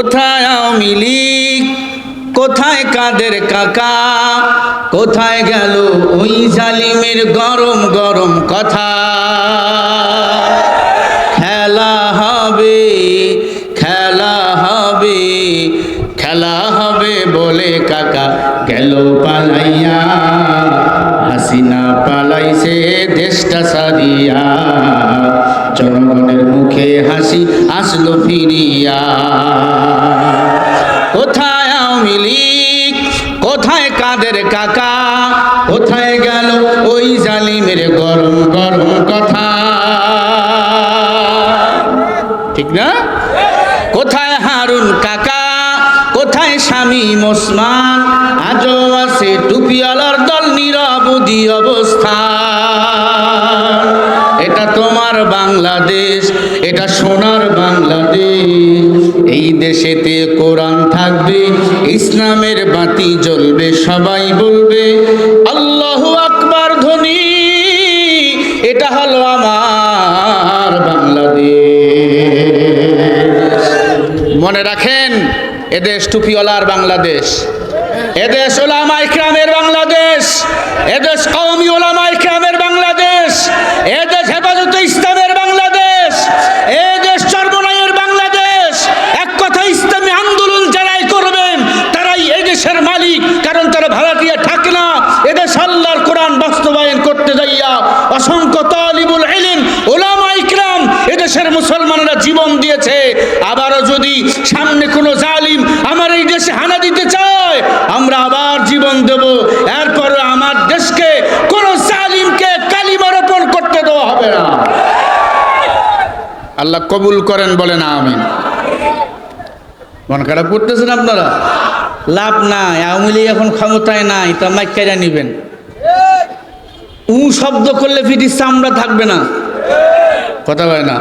কোথায় আওয়ামী লীগ? কোথায় কাদের কাকা? কোথায় গেল ওই জালিমের গরম গরম কথা? খেলা হবে খেলা হবে খেলা হবে বলে কাকা গেল পালাইয়া। হাসিনা পালাইছে দেশটা সারিয়া। জনগণের মুখে হাসি আসলো ফিরিয়া। কোথায় আওয়ামী লীগ? কোথায় কাদের কাকা? কোথায় গেল ওই জালিমের গরম গরম কথা? ঠিক না? কোথায় হারুন কাকা? কোথায় স্বামী মোসমান আজও আছে টুপিওয়ালার দল নিরবধি অবস্থা। এটা তোমার বাংলাদেশ, এটা সোনার বাংলাদেশ। এই দেশেতে কোরআন থাকবে, ইসলামের বাতি জ্বলবে, সবাই বলবে, আল্লাহু আকবার ধ্বনি, এটা হলো আমার বাংলাদেশ। মনে রাখেন এদেশ টুপিওয়ালার বাংলাদেশ। এদেশ ওলামা ইকরামের বাংলাদেশ। এদেশ কওমি ওলামা ইকরামের বাংলাদেশ, এদেশ হেফাজতে ইসলামের বাংলাদেশ, এদেশ চর্মনায়ের বাংলাদেশ। এক কথা ইসলামী আন্দোলন যারাই করবেন, তারাই এদেশের মালিক, কারণ তারা ভাড়াটিয়া থাকে না। এদেশ আল্লাহর কোরআন বাস্তবায়ন করতে যাইয়া অসংখ্য তালিবুল ইলম ওলামা ইকরাম এদেশের মুসলমানরা জীবন দিয়েছে। আবারও যদি সামনে কোনো জালিম আমার এই দেশে হানা দিতে চায় আমরা আবার জীবন দেব এরপর আমার দেশকে কোন জালিমকে কালিমার রোপণ করতে দেওয়া হবে না আল্লাহ কবুল করেন বলেন আমিন। মন খারাপ করতেছেন আপনারা? লাভ নাই, আওয়ামী লীগ এখন ক্ষমতায় নাই, তা মাইকাইরা নিবেন। উ শব্দ করলে ফিটিস চামড়া থাকবে না। কথা হয় না।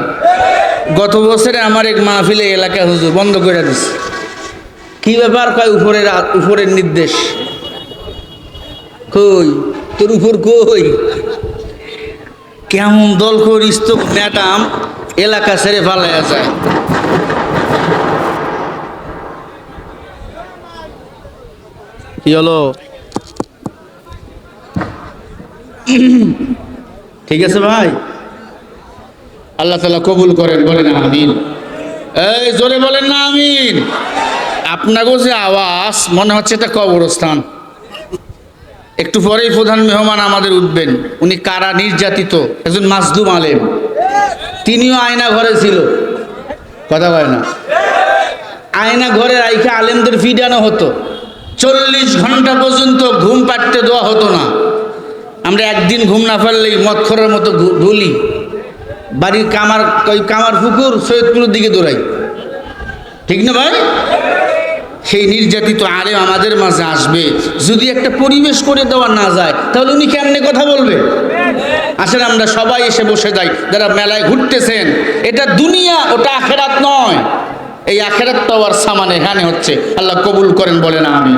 গত বছরে আমার এক মাহফিলে এলাকা হুজুর বন্ধ করে দিস কি ব্যাপার কয় উপরের উপরের নির্দেশ? কই? তোর উপর কই? কেমন দল করিস তো, ম্যাডাম? এলাকা ছেড়ে ফালাইয়া যায়। কি হলো? ঠিক আছে ভাই? আল্লাহ তালা কবুল করেন, বলেন আমিন। এই জোরে বলেন না আমিন। আপনাকেও যে আওয়াজ, মনে হচ্ছে এটা কবরস্থান। একটু পরেই প্রধান মেহমান আমাদের উঠবেন। উনি কারা নির্যাতিত, একজন মাসদুম আলেম। তিনিও আয়না ঘরে ছিল। কথা কয় না। আয়না ঘরে রাইখে আলেমদের ফিডানো হতো। চল্লিশ ঘণ্টা পর্যন্ত ঘুম পাড়তে দেওয়া হতো না। আমরা একদিন ঘুম না পারলেই মৎখরের মতো ঢুলি। বাড়ির কামার, ওই কামার পুকুর সৈয়দপুরের দিকে দৌড়াই। ঠিক না ভাই? সেই নির্যাতিত আলেম আমাদের মাঝে আসবে। যদি একটা পরিবেশ করে দেওয়া না যায়, তাহলে উনি কেমনে কথা বলবে? আসলে আমরা সবাই এসে বসে যাই। যারা মেলায় ঘুরতেছেন, এটা দুনিয়া, ওটা আখেরাত নয়। এই আখেরাত তো আবার সামানে এখানে হচ্ছে। আল্লাহ কবুল করেন বলে না আমি